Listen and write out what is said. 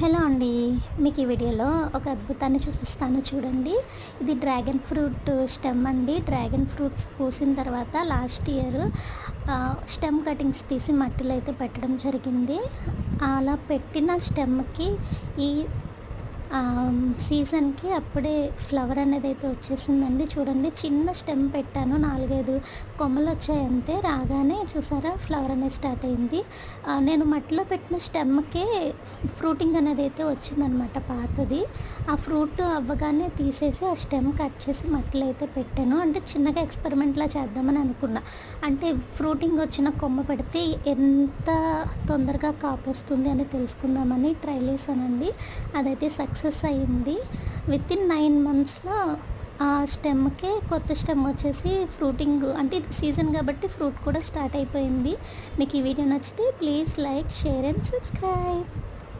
Hello అండి. మీకు ఈ వీడియోలో ఒక అద్భుతాన్ని చూపిస్తాను చూడండి. ఇది డ్రాగన్ ఫ్రూట్ స్టెమ్ అండి. డ్రాగన్ ఫ్రూట్స్ పూసిన తర్వాత లాస్ట్ ఇయర్ స్టెమ్ కటింగ్స్ తీసి మట్టిలో అయితే పెట్టడం జరిగింది. అలా పెట్టిన స్టెమ్కి ఈ సీజన్కి అప్పుడే ఫ్లవర్ అనేది అయితే వచ్చేసిందండి. చూడండి చిన్న స్టెమ్ పెట్టాను. నాలుగైదు కొమ్మలు వచ్చాయంతే రాగానే చూసారా ఫ్లవర్ అనేది స్టార్ట్ అయింది. నేను మట్టిలో పెట్టిన స్టెమ్కే ఫ్రూటింగ్ అనేది అయితే వచ్చిందనమాట పాతది. ఆ ఫ్రూట్ అవ్వగానే తీసేసి ఆ స్టెమ్ కట్ చేసి మట్టిలో అయితే పెట్టాను. అంటే చిన్నగా ఎక్స్పెరిమెంట్లా చేద్దామని అనుకున్నా. అంటే ఫ్రూటింగ్ వచ్చిన కొమ్మ పెడితే ఎంత తొందరగా కాపు వస్తుంది అని తెలుసుకుందామని ట్రై చేశానండి. అదైతే సక్సెస్ సక్సెస్ అయింది విత్ ఇన్ నైన్ మంత్స్లో ఆ స్టెమ్కే కొత్త స్టెమ్ వచ్చేసి ఫ్రూటింగ్ అంటే ఇది సీజన్ కాబట్టి ఫ్రూట్ కూడా స్టార్ట్ అయిపోయింది. మీకు ఈ వీడియో నచ్చితే please like share and subscribe.